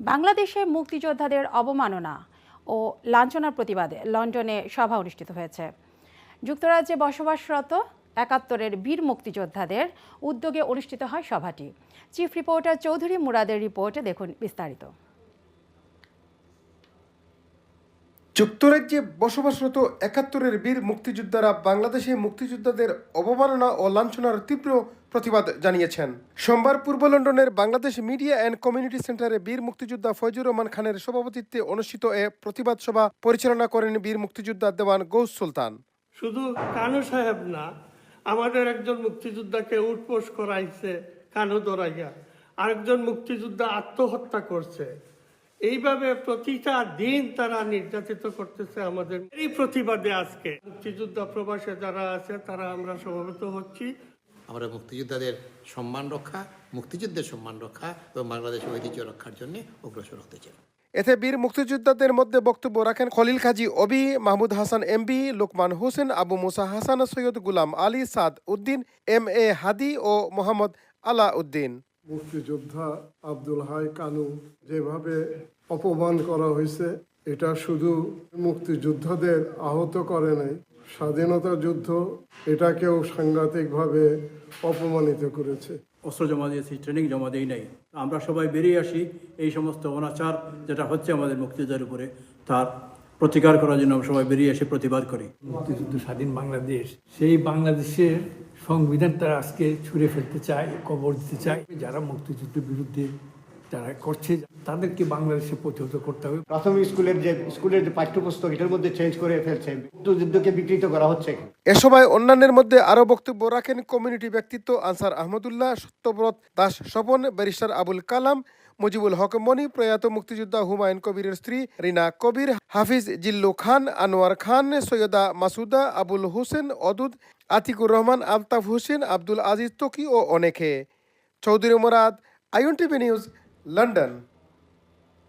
বাংলাদেশে মুক্তিযোদ্ধাদের অবমাননা ও লাঞ্ছনার প্রতিবাদে লন্ডনে সভা অনুষ্ঠিত হয়েছে। যুক্তরাজ্যে বসবাসরত একাত্তরের বীর মুক্তিযোদ্ধাদের উদ্যোগে অনুষ্ঠিত হয় সভাটি। চিফ রিপোর্টার চৌধুরী মুরাদের রিপোর্টে দেখুন বিস্তারিত। যুক্তরাজ্যে বসবাসরত একাত্তরের বীর মুক্তিযোদ্ধারা বাংলাদেশে মুক্তিযোদ্ধাদের অবমাননা ও লাঞ্ছনার তীব্র প্রতিবাদ জানিয়েছেন। সোমবার পূর্ব লন্ডনের বাংলাদেশ মিডিয়া অ্যান্ড কমিউনিটি সেন্টারে বীর মুক্তিযোদ্ধা ফয়জুর রহমান খানের সভাপতিত্বে অনুষ্ঠিত এ প্রতিবাদ সভা পরিচালনা করেন বীর মুক্তিযোদ্ধা দেওয়ান গৌস সুলতান। শুধু কানু সাহেব না, আমাদের একজন মুক্তিযোদ্ধাকে উঠপোষ করাইছে কানু দরাইয়া। আরেকজন মুক্তিযোদ্ধা আত্মহত্যা করছে। এইভাবে প্রতিটা দিন তারা নির্যাতিত করতেছে আমাদের। এই প্রতিবাদে আজকে মুক্তিযোদ্ধা প্রবাসে যারা আছে তারা আমরা সমবেত হচ্ছি। আমরা মুক্তিযোদ্ধাদের সম্মান রক্ষা মুক্তিযুদ্ধের সম্মান রক্ষা এবং বাংলাদেশের ঐতিহ্য রক্ষার জন্য অগ্রসর হতে চাই। এতে বীর মুক্তিযোদ্ধাদের মধ্যে বক্তব্য রাখেন Khalil Kazi Abi Mahmud Hasan MB Lokman Hossain Abu Musa Hasan Syed Gulam Ali Saad Uddin M A Hadi ও মোহাম্মদ আলা উদ্দিন মুক্তিযোদ্ধা আব্দুল হাই কানু যেভাবে অপমান করা হয়েছে এটা শুধু মুক্তিযোদ্ধাদের আহত করে নাই। স্বাধীনতা যুদ্ধ এটাকেও সাংঘাতিকভাবে অপমানিত করেছে। অস্ত্র জমা দিয়েছি ট্রেনিং জমা দিই নাই। আমরা সবাই বেরিয়ে আসি এই সমস্ত অনাচার যেটা হচ্ছে আমাদের মুক্তিযুদ্ধের উপরে। তার প্রতিকার করার জন্য আমরা সবাই বেরিয়ে এসে প্রতিবাদ করি। মুক্তিযুদ্ধ স্বাধীন বাংলাদেশ সেই বাংলাদেশের সংবিধানটা আজকে ছুঁড়ে ফেলতে চায় কবর দিতে চায়। যারা মুক্তিযুদ্ধের বিরুদ্ধে যারা করছে তাদেরকে বাংলাদেশে প্রতিহত করতে হবে। প্রাথমিক স্কুলের যে স্কুলের যে পাঠ্যপুস্তক এটার মধ্যে চেঞ্জ করে ফেলছে। মুক্তিযুদ্ধকে বিকৃত করা হচ্ছে। এ সময় অন্যান্যের মধ্যে আরও বক্তব্য রাখেন কমিউনিটি ব্যক্তিত্ব আনসার আহমদুল্লাহ সত্যব্রত দাস স্বপন ব্যারিস্টার আবুল কালাম মুজিবুল হক মনি, প্রয়াত মুক্তিযোদ্ধা হুমায়ুন কবিরের স্ত্রী রিনা কবির, হাফিজ জিল্লু খান, আনোয়ার খান, সৈয়দা মাসুদা, আবুল হোসেন, অদুদ, আতিকুর রহমান আলতাফ হোসেন, আব্দুল আজিজ, তকি ও অনেকে। চৌধুরী মোরাদ আইন টিভি নিউজ, লন্ডন।